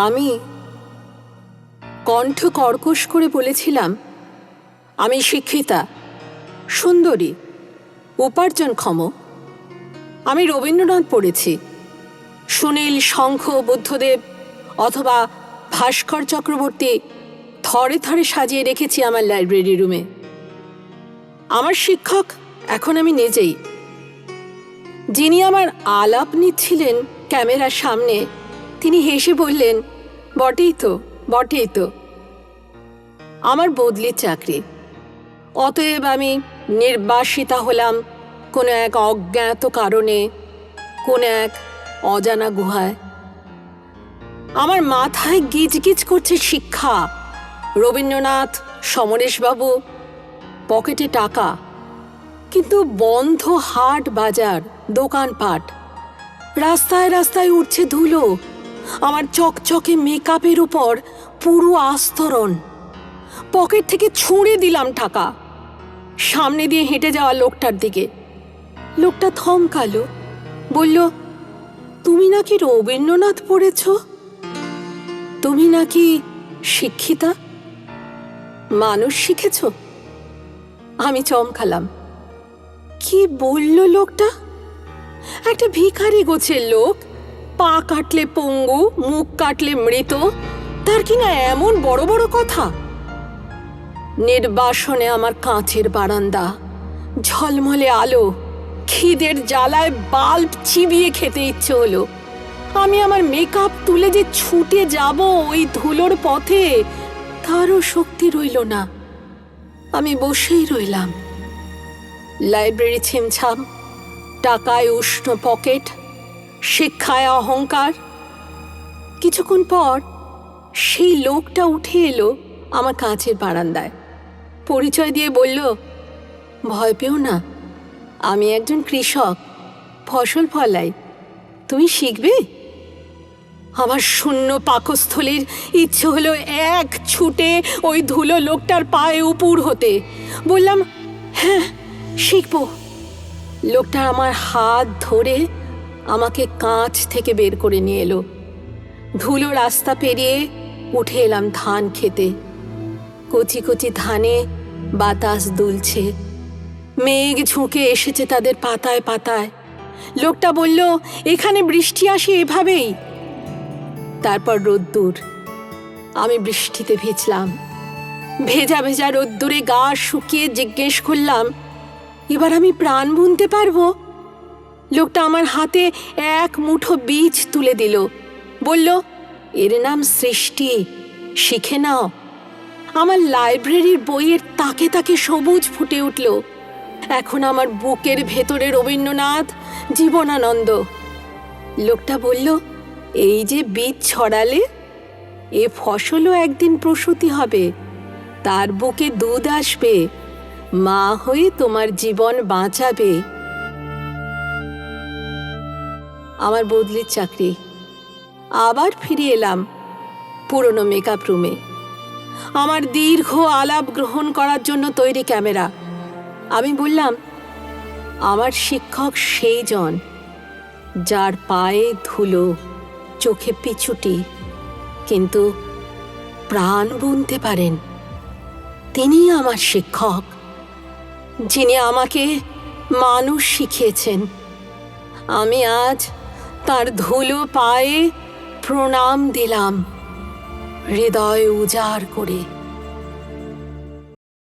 আমি কণ্ঠ কর্কশ করে বলেছিলাম, আমি শিক্ষিতা, সুন্দরী, উপার্জনক্ষম। আমি রবীন্দ্রনাথ পড়েছি। সুনীল, শঙ্খ, বুদ্ধদেব অথবা ভাস্কর চক্রবর্তী থরে থরে সাজিয়ে রেখেছি আমার লাইব্রেরি রুমে। আমার শিক্ষক এখন আমি নিজেই। যিনি আমার আলাপ নিচ্ছিলেন ক্যামেরার সামনে তিনি হেসে বললেন, বটেই তো বটেই তো। আমার বদলির চাকরি। অতএব আমি নির্বাসিতা হলাম কোনো এক অজ্ঞাত কারণে, কোনো এক অজানা গুহায়। আমার মাথায় গিজগিজ করছে শিক্ষা। রবীন্দ্রনাথ, সমরেশবাবু, পকেটে টাকা, কিন্তু বন্ধ হাট বাজার, দোকানপাট। রাস্তায় রাস্তায় উঠছে ধুলো। আমার চকচকে মেকআপের উপর পুরো আস্তরণ। পকেট থেকে ছুঁড়ে দিলাম টাকা। সামনে দিয়ে হেঁটে যাওয়া লোকটার দিকে। লোকটা থমকালো। বলল, তুমি নাকি রবীন্দ্রনাথ পড়েছ? তুমি নাকি শিক্ষিতা? মানুষ শিখেছ? আমি চমকালাম। কি বলল লোকটা? একটা ভিখারি গোছের লোক? পা কাটলে পঙ্গু, মুখ কাটলে মৃত, তার কিনা এমন বড় বড় কথা? নির্বাসনে আমার কাঁচের বারান্দা, ঝলমলে আলো, খিদের জ্বালায় বাল্ব চিবিয়ে খেতে ইচ্ছে হলো। আমি আমার মেকআপ তুলে যে ছুটে যাব ওই ধুলোর পথে, তারও শক্তি রইল না। আমি বসেই রইলাম। লাইব্রেরি ছিমছাম, টাকায় উষ্ণ পকেট শিক্ষায় অহংকার। কিছুক্ষণ পর সেই লোকটা উঠে এলো আমার কাঁচের বারান্দায়। পরিচয় দিয়ে বলল, ভয় পেও না, আমি একজন কৃষক, ফসল ফলাই, তুমি শিখবে? আমার শূন্য পাকস্থলীর ইচ্ছে হলো এক ছুটে ওই ধুলো লোকটার পায়ে উপুর হতে। বললাম হ্যাঁ শিখব। লোকটা আমার হাত ধরে আমাকে কাঁচ থেকে বের করে নিয়ে এলো। ধুলো রাস্তা পেরিয়ে উঠে এলাম ধান খেতে। কচি কচি ধানে বাতাস দুলছে। মেঘ ঝুঁকে এসেছে তাদের পাতায় পাতায়। লোকটা বলল, এখানে বৃষ্টি আসে এভাবেই। তারপর রোদ্দুর। আমি বৃষ্টিতে ভিজলাম। ভেজা ভেজা রোদ্দুরে গা শুকিয়ে জিজ্ঞেস করলাম, এবার আমি প্রাণ বুনতে পারব? লোকটা আমার হাতে এক মুঠো বীজ তুলে দিল। বলল, এর নাম সৃষ্টি, শিখে নাও। আমার লাইব্রেরির বইয়ের তাকে তাকে সবুজ ফুটে উঠল। এখন আমার বুকের ভেতরে রবীন্দ্রনাথ জীবনানন্দ। লোকটা বলল, এই যে বীজ ছড়ালে, এ ফসলও একদিন প্রসূতি হবে, তার বুকে দুধ আসবে, মা হয়ে তোমার জীবন বাঁচাবে। আমার বদলির চাকরি। আবার ফিরে এলাম পুরনো মেকআপ রুমে আমার দীর্ঘ আলাপ গ্রহণ করার জন্য তৈরি ক্যামেরা। আমি বললাম, আমার শিক্ষক সেই জন, যার পায়ে ধুলো, চোখে পিছুটি, কিন্তু প্রাণ বুনতে পারেন। তিনি আমার শিক্ষক, যিনি আমাকে মানুষ শিখিয়েছেন। আমি আজ তার ধুলো পায়ে প্রণাম দিলাম হৃদয় উজাড় করে।